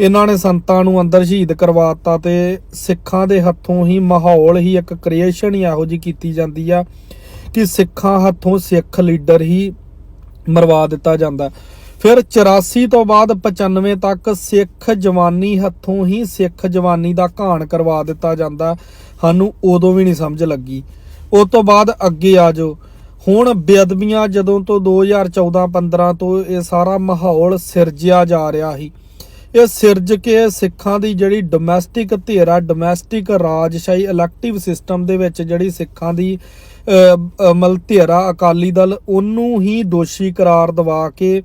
ਇਹਨਾਂ ਨੇ ਸੰਤਾਂ ਨੂੰ ਅੰਦਰ ਸ਼ਹੀਦ ਕਰਵਾਤਾ ਤੇ ਸਿੱਖਾਂ ਦੇ ਹੱਥੋਂ ਹੀ ਮਾਹੌਲ ਹੀ ਇੱਕ ਕ੍ਰੀਏਸ਼ਨ ਹੀ ਇਹੋ ਜੀ ਕੀਤੀ ਜਾਂਦੀ ਆ ਕਿ ਸਿੱਖਾਂ ਹੱਥੋਂ ਸਿੱਖ ਲੀਡਰ ਹੀ ਮਰਵਾ ਦਿੱਤਾ ਜਾਂਦਾ। ਫਿਰ 84 ਤੋਂ ਬਾਅਦ 95 ਤੱਕ ਸਿੱਖ ਜਵਾਨੀ ਹੱਥੋਂ ਹੀ ਸਿੱਖ ਜਵਾਨੀ ਦਾ ਘਾਣ ਕਰਵਾ ਦਿੱਤਾ ਜਾਂਦਾ। ਸਾਨੂੰ ਉਦੋਂ ਵੀ ਨਹੀਂ ਸਮਝ ਲੱਗੀ। ਉਸ ਤੋਂ ਬਾਅਦ ਅੱਗੇ ਆ ਜਾਓ। ਹੁਣ ਬੇਅਦਬੀਆਂ ਜਦੋਂ ਤੋਂ 2014-15 ਤੋਂ ਇਹ ਸਾਰਾ ਮਾਹੌਲ ਸਿਰਜਿਆ ਜਾ ਰਿਹਾ ਸੀ। ਇਹ ਸਿਰਜ ਕੇ ਸਿੱਖਾਂ ਦੀ ਜਿਹੜੀ ਡੋਮੈਸਟਿਕ ਧੇਰਾ ਡੋਮੈਸਟਿਕ ਰਾਜਸ਼ਾਹੀ ਇਲੈਕਟਿਵ ਸਿਸਟਮ ਦੇ ਵਿੱਚ ਜਿਹੜੀ ਸਿੱਖਾਂ ਦੀ ਅਹ, ਅਹ, ਮਲ ਧੇਰਾ ਅਕਾਲੀ ਦਲ ਉਹਨੂੰ ਹੀ ਦੋਸ਼ੀ ਕਰਾਰ ਦਵਾ ਕੇ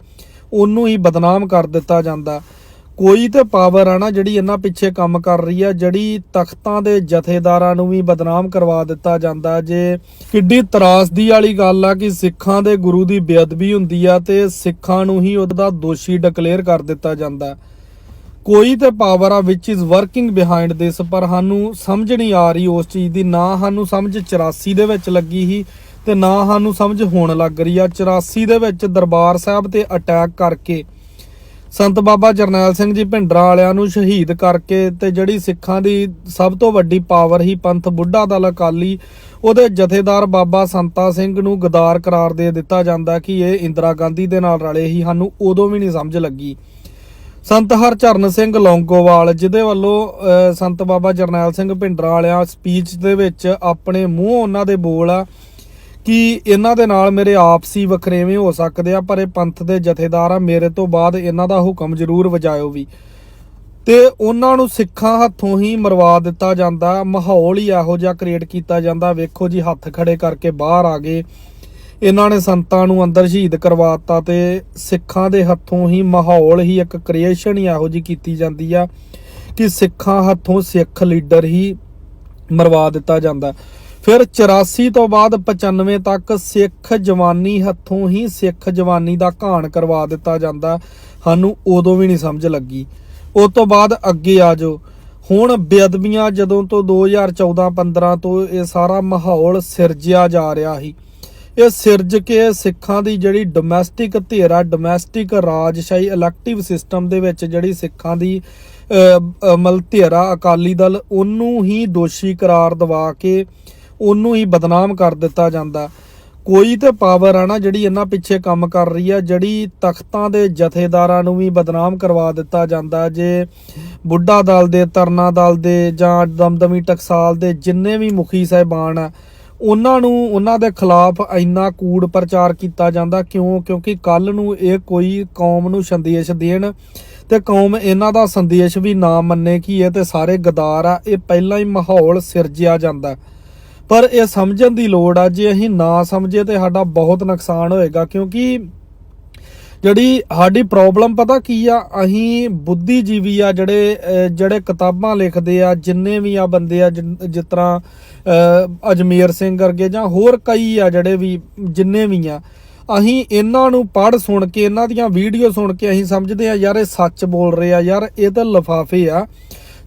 ਉਹਨੂੰ ਹੀ ਬਦਨਾਮ ਕਰ ਦਿੱਤਾ ਜਾਂਦਾ। ਕੋਈ ਤੇ ਪਾਵਰ ਆ ਨਾ ਜਿਹੜੀ ਇਹਨਾਂ ਪਿੱਛੇ ਕੰਮ ਕਰ ਰਹੀ ਆ ਜਿਹੜੀ ਤਖਤਾਂ ਦੇ ਜਥੇਦਾਰਾਂ ਨੂੰ ਵੀ ਬਦਨਾਮ ਕਰਵਾ ਦਿੱਤਾ ਜਾਂਦਾ। ਜੇ ਕਿੱਡੀ ਤਰਾਸਦੀ ਵਾਲੀ ਗੱਲ ਆ ਕਿ ਸਿੱਖਾਂ ਦੇ ਗੁਰੂ ਦੀ ਬੇਅਦਬੀ ਹੁੰਦੀ ਆ ਤੇ ਸਿੱਖਾਂ ਨੂੰ ਹੀ ਉਹਦਾ ਦੋਸ਼ੀ ਡਿਕਲੇਅਰ ਕਰ ਦਿੱਤਾ ਜਾਂਦਾ। ਕੋਈ ਤੇ ਪਾਵਰ ਆ which is working behind this ਪਰ ਸਾਨੂੰ ਸਮਝ ਨਹੀਂ ਆ ਰਹੀ ਉਸ ਚੀਜ਼ ਦੀ। ਨਾ ਸਾਨੂੰ ਸਮਝ 84 ਦੇ ਵਿੱਚ ਲੱਗੀ ਸੀ ਤੇ ਨਾ ਸਾਨੂੰ ਸਮਝ ਹੋਣ ਲੱਗ ਰਹੀ ਆ। 84 ਦੇ ਵਿੱਚ ਦਰਬਾਰ ਸਾਹਿਬ ਤੇ ਅਟੈਕ ਕਰਕੇ ਸੰਤ ਬਾਬਾ ਜਰਨੈਲ ਸਿੰਘ ਜੀ ਭਿੰਡਰਾਂ ਵਾਲਿਆਂ ਨੂੰ ਸ਼ਹੀਦ ਕਰਕੇ ਤੇ ਜਿਹੜੀ ਸਿੱਖਾਂ ਦੀ ਸਭ ਤੋਂ ਵੱਡੀ ਪਾਵਰ ਹੀ ਪੰਥ ਬੁੱਢਾ ਦਲ ਅਕਾਲੀ, ਉਹਦੇ ਜਥੇਦਾਰ ਬਾਬਾ ਸੰਤਾ ਸਿੰਘ ਨੂੰ ਗਦਾਰ ਕਰਾਰ ਦੇ ਦਿੱਤਾ ਜਾਂਦਾ ਕਿ ਇਹ ਇੰਦਰਾ ਗਾਂਧੀ ਦੇ ਨਾਲ ਰਲੇ ਹੀ ਸਾਨੂੰ ਉਦੋਂ ਵੀ ਨਹੀਂ ਸਮਝ ਲੱਗੀ। ਸੰਤ ਹਰਚਰਨ ਸਿੰਘ ਲੌਂਗੋਵਾਲ, ਜਿਹਦੇ ਵੱਲੋਂ ਸੰਤ ਬਾਬਾ ਜਰਨੈਲ ਸਿੰਘ ਭਿੰਡਰਾਂ ਵਾਲਿਆਂ ਸਪੀਚ ਦੇ ਵਿੱਚ ਆਪਣੇ ਮੂੰਹ ਉਹਨਾਂ ਦੇ ਬੋਲ ਆ ਕਿ ਇਹਨਾਂ ਦੇ ਨਾਲ ਮੇਰੇ ਆਪਸੀ ਵਖਰੇਵੇਂ ਹੋ ਸਕਦੇ ਆ, ਪਰ ਇਹ ਪੰਥ ਦੇ ਜਥੇਦਾਰ ਆ, ਮੇਰੇ ਤੋਂ ਬਾਅਦ ਇਹਨਾਂ ਦਾ ਹੁਕਮ ਜ਼ਰੂਰ ਵਜਾਇਓ ਵੀ। ਤੇ ਉਹਨਾਂ ਨੂੰ ਸਿੱਖਾਂ ਹੱਥੋਂ ਹੀ ਮਰਵਾ ਦਿੱਤਾ ਜਾਂਦਾ, ਮਾਹੌਲ ਹੀ ਇਹੋ ਜਿਹਾ ਕ੍ਰੀਏਟ ਕੀਤਾ ਜਾਂਦਾ, ਵੇਖੋ ਜੀ ਹੱਥ ਖੜੇ ਕਰਕੇ ਬਾਹਰ ਆ ਗਏ। ਇਹਨਾਂ ਨੇ ਸੰਤਾਂ ਨੂੰ ਅੰਦਰ ਸ਼ਹੀਦ ਕਰਵਾਤਾ ਤੇ ਸਿੱਖਾਂ ਦੇ ਹੱਥੋਂ ਹੀ ਮਾਹੌਲ ਹੀ ਇੱਕ ਕ੍ਰੀਏਸ਼ਨ ਹੀ ਇਹੋ ਜੀ ਕੀਤੀ ਜਾਂਦੀ ਆ ਕਿ ਸਿੱਖਾਂ ਹੱਥੋਂ ਸਿੱਖ ਲੀਡਰ ਹੀ ਮਰਵਾ ਦਿੱਤਾ ਜਾਂਦਾ। ਫਿਰ 84 ਤੋਂ ਬਾਅਦ 95 ਤੱਕ ਸਿੱਖ ਜਵਾਨੀ ਹੱਥੋਂ ਹੀ ਸਿੱਖ ਜਵਾਨੀ ਦਾ ਘਾਣ ਕਰਵਾ ਦਿੱਤਾ ਜਾਂਦਾ। ਸਾਨੂੰ ਉਦੋਂ ਵੀ ਨਹੀਂ ਸਮਝ ਲੱਗੀ। ਉਸ ਤੋਂ ਬਾਅਦ ਅੱਗੇ ਆ ਜਾਓ। ਹੁਣ ਬੇਅਦਬੀਆਂ ਜਦੋਂ ਤੋਂ 2014-15 ਤੋਂ ਇਹ ਸਾਰਾ ਮਾਹੌਲ ਸਿਰਜਿਆ ਜਾ ਰਿਹਾ ਸੀ। ਇਹ ਸਿਰਜ ਕੇ ਸਿੱਖਾਂ ਦੀ ਜਿਹੜੀ ਡੋਮੈਸਟਿਕ ਧੇਰਾ ਡੋਮੈਸਟਿਕ ਰਾਜਸ਼ਾਹੀ ਇਲੈਕਟਿਵ ਸਿਸਟਮ ਦੇ ਵਿੱਚ ਜਿਹੜੀ ਸਿੱਖਾਂ ਦੀ ਅਹ, ਅਹ, ਮਲ ਧੇਰਾ ਅਕਾਲੀ ਦਲ ਉਹਨੂੰ ਹੀ ਦੋਸ਼ੀ ਕਰਾਰ ਦਵਾ ਕੇ ਉਹਨੂੰ ਹੀ ਬਦਨਾਮ ਕਰ ਦਿੱਤਾ ਜਾਂਦਾ। ਕੋਈ ਤੇ ਪਾਵਰ ਆ ਨਾ ਜਿਹੜੀ ਇਹਨਾਂ ਪਿੱਛੇ ਕੰਮ ਕਰ ਰਹੀ ਆ ਜਿਹੜੀ ਤਖਤਾਂ ਦੇ ਜਥੇਦਾਰਾਂ ਨੂੰ ਵੀ ਬਦਨਾਮ ਕਰਵਾ ਦਿੱਤਾ ਜਾਂਦਾ ਜੇ ਬੁੱਢਾ ਦਲ ਦੇ ਤਰਨਾ ਦਲ ਦੇ ਜਾਂ ਦਮਦਮੀ ਟਕਸਾਲ ਦੇ ਜਿੰਨੇ ਵੀ ਮੁਖੀ ਸਾਹਿਬਾਨ ਆ ਉਹਨਾਂ ਨੂੰ, ਉਹਨਾਂ ਦੇ ਖਿਲਾਫ ਇੰਨਾ ਕੂੜ ਪ੍ਰਚਾਰ ਕੀਤਾ ਜਾਂਦਾ ਕਿਉਂ? ਕਿਉਂਕਿ ਕੱਲ ਨੂੰ ਇਹ ਕੋਈ ਕੌਮ ਨੂੰ ਸੰਦੇਸ਼ ਦੇਣ ਤੇ ਕੌਮ ਇਹਨਾਂ ਦਾ ਸੰਦੇਸ਼ ਵੀ ਨਾ ਮੰਨੇ ਕਿ ਇਹ ਤੇ ਸਾਰੇ ਗਦਾਰ ਆ, ਇਹ ਪਹਿਲਾਂ ਹੀ ਮਾਹੌਲ ਸਿਰਜਿਆ ਜਾਂਦਾ। ਪਰ ਇਹ ਸਮਝਣ ਦੀ ਲੋੜ ਆ, ਜੇ ਅਸੀਂ ਨਾ ਸਮਝੇ ਤੇ ਸਾਡਾ ਬਹੁਤ ਨੁਕਸਾਨ ਹੋਏਗਾ, ਕਿਉਂਕਿ ਜਿਹੜੀ ਸਾਡੀ ਪ੍ਰੋਬਲਮ ਪਤਾ ਕੀ ਆ? ਅਸੀਂ ਬੁੱਧੀਜੀਵੀ ਆ ਜਿਹੜੇ ਜਿਹੜੇ ਕਿਤਾਬਾਂ ਲਿਖਦੇ ਆ, ਜਿੰਨੇ ਵੀ ਆ ਬੰਦੇ ਆ ਜਿਸ ਤਰ੍ਹਾਂ ਅਜਮੇਰ ਸਿੰਘ ਵਰਗੇ ਜਾਂ ਹੋਰ ਕਈ ਆ ਜਿਹੜੇ ਵੀ, ਜਿੰਨੇ ਵੀ ਆ, ਅਸੀਂ ਇਹਨਾਂ ਨੂੰ ਪੜ੍ਹ ਸੁਣ ਕੇ, ਇਹਨਾਂ ਦੀਆਂ ਵੀਡੀਓ ਸੁਣ ਕੇ ਅਸੀਂ ਸਮਝਦੇ ਆ, ਯਾਰ ਇਹ ਸੱਚ ਬੋਲ ਰਹੇ ਆ, ਯਾਰ ਇਹ ਤਾਂ ਲਫਾਫੇ ਆ।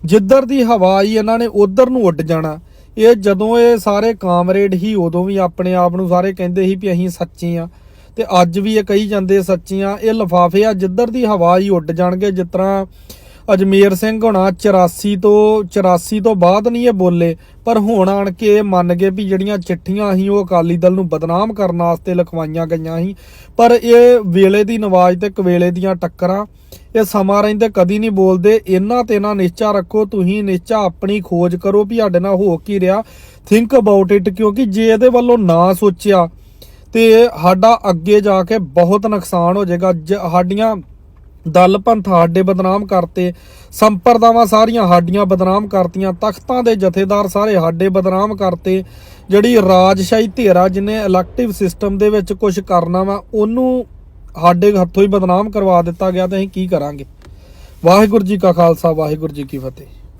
ਜਿੱਧਰ ਦੀ ਹਵਾ ਆਈ, ਇਹਨਾਂ ਨੇ ਉਧਰ ਨੂੰ ਉੱਡ ਜਾਣਾ। ਇਹ ਜਦੋਂ ਇਹ ਸਾਰੇ ਕਾਮਰੇਡ ਹੀ ਉਦੋਂ ਵੀ ਆਪਣੇ ਆਪ ਨੂੰ ਸਾਰੇ ਕਹਿੰਦੇ ਸੀ ਵੀ ਅਸੀਂ ਸੱਚੇ ਆ। ਤੇ ਅੱਜ ਵੀ ਇਹ ਕਹੀ ਜਾਂਦੇ ਸੱਚੀਆਂ, ਇਹ ਲਫਾਫੇ ਆ, ਜਿੱਧਰ ਦੀ ਹਵਾ ਹੀ ਉੱਡ ਜਾਣਗੇ, ਜਿਸ ਤਰ੍ਹਾਂ ਅਜਮੇਰ ਸਿੰਘ ਹੋਣਾ 84 ਤੋਂ 84 ਤੋਂ ਬਾਅਦ ਨਹੀਂ ਇਹ ਬੋਲੇ, ਪਰ ਹੁਣ ਆਣ ਕੇ ਇਹ ਮੰਨ ਗਏ ਵੀ ਜਿਹੜੀਆਂ ਚਿੱਠੀਆਂ ਸੀ, ਉਹ ਅਕਾਲੀ ਦਲ ਨੂੰ ਬਦਨਾਮ ਕਰਨ ਵਾਸਤੇ ਲਿਖਵਾਈਆਂ ਗਈਆਂ ਸੀ। ਪਰ ਇਹ ਵੇਲੇ ਦੀ ਨਵਾਜ਼ ਤੇ ਕਵੇਲੇ ਦੀਆਂ ਟੱਕਰਾਂ, ਇਹ ਸਮਾਂ ਰਹਿੰਦੇ ਕਦੀ ਨਹੀਂ ਬੋਲਦੇ, ਇਹਨਾਂ ਤੇ ਨਾ ਨਿਸ਼ਚਾ ਰੱਖੋ, ਤੁਸੀਂ ਨਿਸ਼ਚਾ ਆਪਣੀ ਖੋਜ ਕਰੋ ਵੀ ਸਾਡੇ ਨਾਲ ਹੋ ਕੀ ਰਿਹਾ। ਥਿੰਕ ਅਬਾਊਟ ਇਟ ਕਿਉਂਕਿ ਜੇ ਇਹਦੇ ਵੱਲੋਂ ਨਾ ਸੋਚਿਆ ਤੇ ਸਾਡਾ ਅੱਗੇ ਜਾ ਕੇ ਬਹੁਤ ਨੁਕਸਾਨ ਹੋ ਜਾਏਗਾ। ਜ- ਸਾਡੀਆਂ ਦਲ ਪੰਥ ਸਾਡੇ ਬਦਨਾਮ ਕਰਤੇ, ਸੰਪਰਦਾਵਾਂ ਸਾਰੀਆਂ ਸਾਡੀਆਂ ਬਦਨਾਮ ਕਰਤੀਆਂ, ਤਖਤਾਂ ਦੇ ਜਥੇਦਾਰ ਸਾਰੇ ਸਾਡੇ ਬਦਨਾਮ ਕਰਤੇ। ਜਿਹੜੀ ਰਾਜਸ਼ਾਹੀ ਧੇਰਾ ਜਿਹਨੇ ਇਲੈਕਟਿਵ ਸਿਸਟਮ ਦੇ ਵਿੱਚ ਕੁਝ ਕਰਨਾ ਵਾ, ਉਹਨੂੰ ਸਾਡੇ ਹੱਥੋਂ ਹੀ ਬਦਨਾਮ ਕਰਵਾ ਦਿੱਤਾ ਗਿਆ ਤੇ ਅਸੀਂ ਕੀ ਕਰਾਂਗੇ? ਵਾਹਿਗੁਰੂ ਜੀ ਕਾ ਖਾਲਸਾ, ਵਾਹਿਗੁਰੂ ਜੀ ਕੀ ਫਤਿਹ।